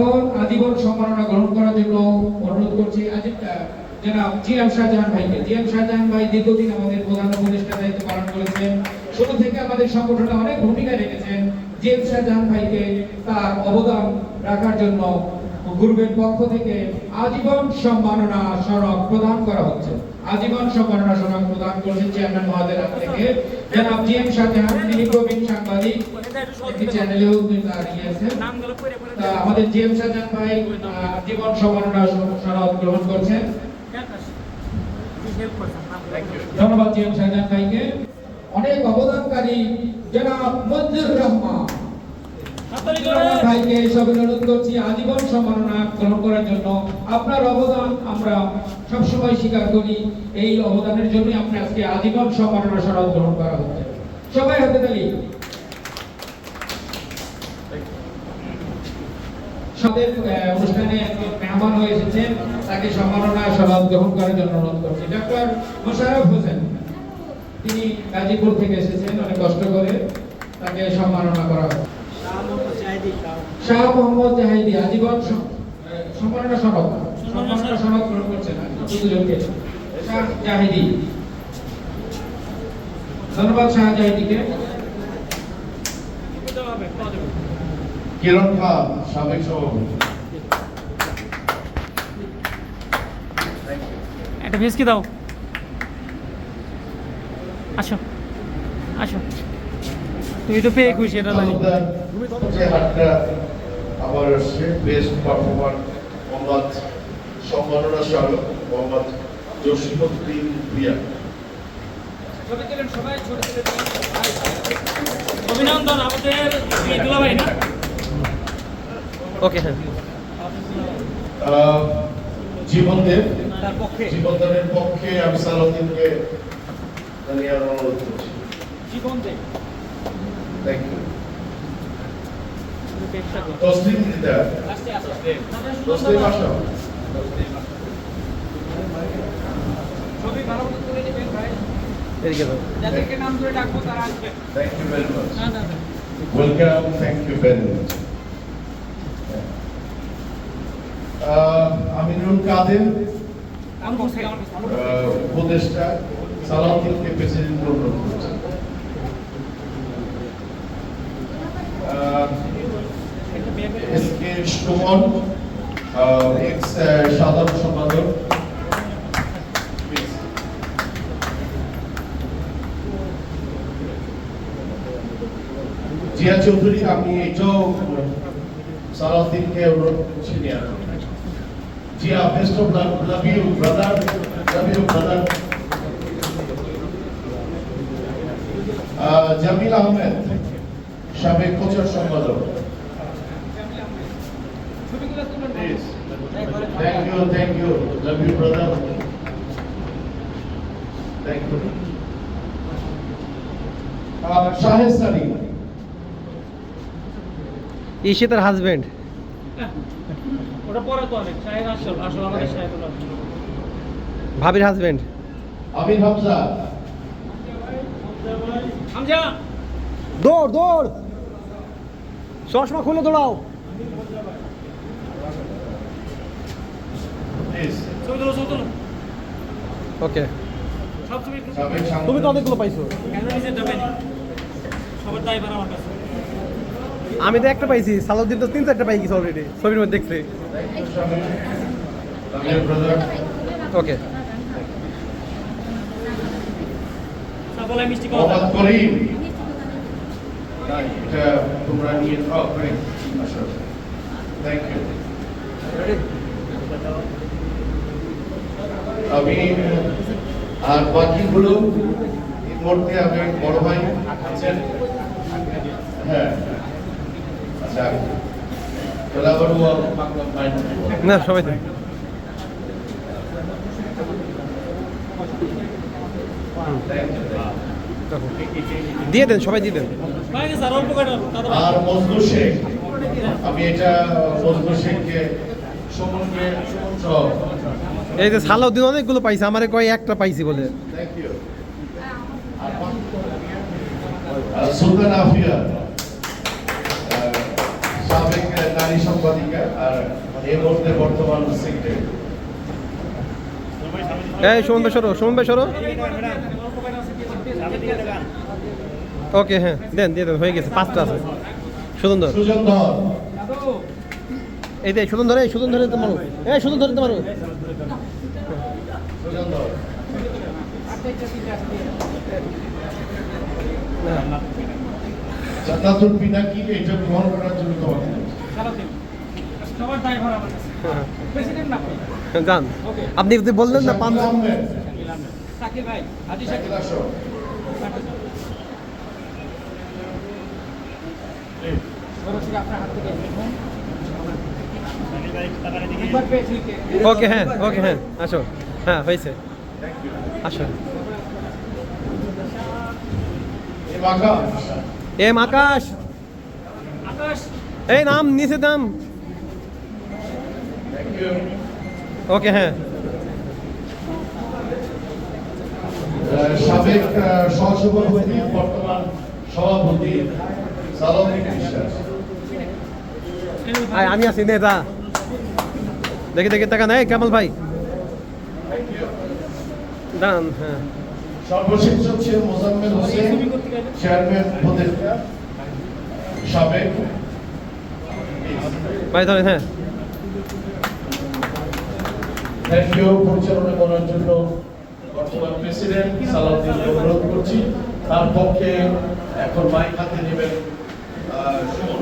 এখন আজীবন সম্মাননা গ্রহণ করার জন্য অনুরোধ করছি জনাব জি এম শাহজাহান ভাইকে। জি এম শাহজাহান ভাই দীর্ঘদিন আমাদের প্রধান উপদেষ্টা দায়িত্ব পালন করেছেন। শুরু থেকে আমাদের সংগঠনে অনেক ভূমিকা রেখেছেন। জি এম শাহজাহান ভাইকে তার অবদান রাখার জন্য গ্রুপের পক্ষ থেকে আজীবন সম্মাননা সড়ক প্রদান করা হচ্ছে। আজীবন সম্মাননা সড়ক প্রদান করছেন চেয়ারম্যান মহোদয়ের হাত থেকে। জনাব জি এম শাহজাহান তিনি প্রবীণ সাংবাদিক একটি চ্যানেলেও ইয়ে তা আমাদের জি এম ভাই আহ, জীবন সম্মাননা সনদ গ্রহণ করছেন। ধন্যবাদ জি এম ভাইকে। অনেক অবদানকারী জনাব মঞ্জুর রহমান। ভাইকে সবাই অনুরোধ করছি, আজীবন সম্মাননা গ্রহণ করার জন্য। আপনার অবদান আমরা সবসময় স্বীকার করি। এই অবদানের জন্যই আপনি আজকে আজীবন সম্মাননা সনদ গ্রহণ করা হচ্ছে। সবাই হাতে তালি। অনুষ্ঠানে মেহমান হয়ে এসেছেন তাকে সম্মাননা সনদ গ্রহণ করার জন্য অনুরোধ করছি। ডক্টর মোশারফ হোসেন, তিনি গাজীপুর থেকে এসেছেন, অনেক কষ্ট করে তাকে সম্মাননা করা হবে শাহ মোহাম্মদ জাহিদি আজীবন সম্মাননা সনদ। সম্মাননা সনদ গ্রহণ করছেন দুজনকে। শাহ জাহিদি। ধন্যবাদ শাহ জাহিদিকে। কিরণ খান সাবেক সভাপতি। একটা ভেসকি দাও। আসো আসো। তুমি তো পেয়ে খুশি এটা জানি। তালুকদার যে হাটটা আমার আসছে বেস্ট পারফর্মার মোহাম্মদ সম্মাননা স্মারক মোহাম্মদ জসিমুদ্দিন ভুইয়া অভিনন্দন আমাদের দুলা না? ওকে হ্যাঁ জীবনদেব। তার পক্ষে। জীবনদেবের পক্ষে আমি সালাউদ্দিনকে জানিয়ে অনুরোধ করছি। জীবন দে থ্যাংক ইউ তসলিম তসলিম উপদেষ্টা প্রেসিডেন্ট অনুরোধ করছেন একটা বিয়ে করে এস সুমন এক্স সাধারণ সম্পাদক। জিয়া চৌধুরী আমি এটাও সালাউদ্দিনকে অনুরোধ করছি Zia best of love you brother love you brother Jamil Ahmed সাবেক প্রচার সম্পাদক। Shahid Sari. ইসে তার হাজবেন্ড ওটা পরে তো অনেক। শাহেদ আসল আসল আমাদের শাহেদ ভাবির হাজবেন্ড Hamza. হামজা! দৌড় দৌড়! চশমা খুলে দৌড়াও। ওকে। তুমি তো অনেকগুলো পাইছো। ক্যামেরা নিচে যাবে। সবার দায়ভার আমার কাছে। আমি তো একটা পাইছি সালাউদ্দিন তো তিন চারটা পাই গেছে অলরেডি ছবির মধ্যে দেখছি. ওকে সাবলাই মিষ্টি তোমরা নিয়ে খাও করিম আসো থ্যাংক ইউ আমি আর বাকিগুলো এই মুহূর্তে আমি বড় ভাই আছেন হ্যাঁ আচ্ছা না সবাই তো দিয়ে দেন সবাই দিয়ে দেন। আর শেখ আমি এটা শেখকে এই যে সালাউদ্দিন অনেকগুলো পাইছে আমারে কয় একটা পাইছি বলে। সুলতান আফিয়া সাবেক নারী সাংবাদিকা আর এই মুহূর্তে বর্তমান সেক্রেটারি এই সুমন ভাই সরো সুমন ভাই সরো। ওকে হ্যাঁ দেন দিয়ে দেন হয়ে গেছে পাঁচটা আছে। ধর এই দে সুজন ধরে সুজন ধরে তোমার এই সুজন ধরে তোমার সুজন পিনাকি এটা গ্রহণ করার জন্য তোমাকে সবার ড্রাইভার আমার প্রেসিডেন্ট না যান। আপনি যদি বললেন না পাঁচ সাকিব ভাই হাজি সাকিব। ওকে হ্যাঁ ওকে হ্যাঁ আসো হ্যাঁ হয়েছে আসো এম আকাশ, এম আকাশ আকাশ এই নাম নিচে নাম thank you. ওকে হ্যাঁ আহ, সাবেক সহসভাপতি বর্তমান সভাপতি বিশ্বাস আমি আছি নেতা। দেখে দেখে টাকা নেই কামাল ভাই। দান হ্যাঁ। সর্বশেষ হচ্ছে মোজাম্মেল হোসেন চেয়ারম্যান সাবেক। ভাই ধরেন হ্যাঁ। থ্যাংক ইউ পরিচালনা করার জন্য বর্তমান প্রেসিডেন্ট সালাউদ্দিনকে অনুরোধ করছি। তার পক্ষে এখন মাইক হাতে নেবেন সুমন।